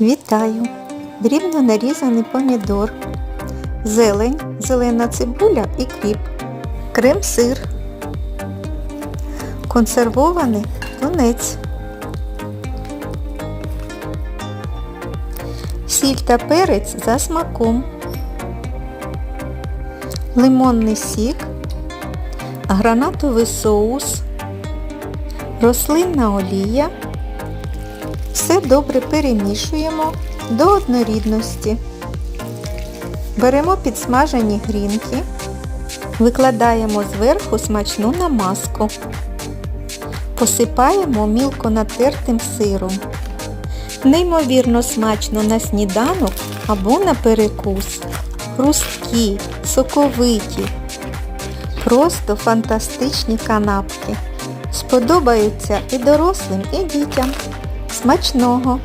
Вітаю! Дрібно нарізаний помідор, зелень, зелена цибуля і кріп, крем-сир, консервований тунець, сіль та перець за смаком, лимонний сік, гранатовий соус, рослинна олія. Все добре перемішуємо до однорідності. Беремо підсмажені грінки, викладаємо зверху смачну намазку. Посипаємо мілко натертим сиром. Неймовірно смачно на сніданок або на перекус. Хрусткі, соковиті. Просто фантастичні канапки. Сподобаються і дорослим, і дітям. Смачного!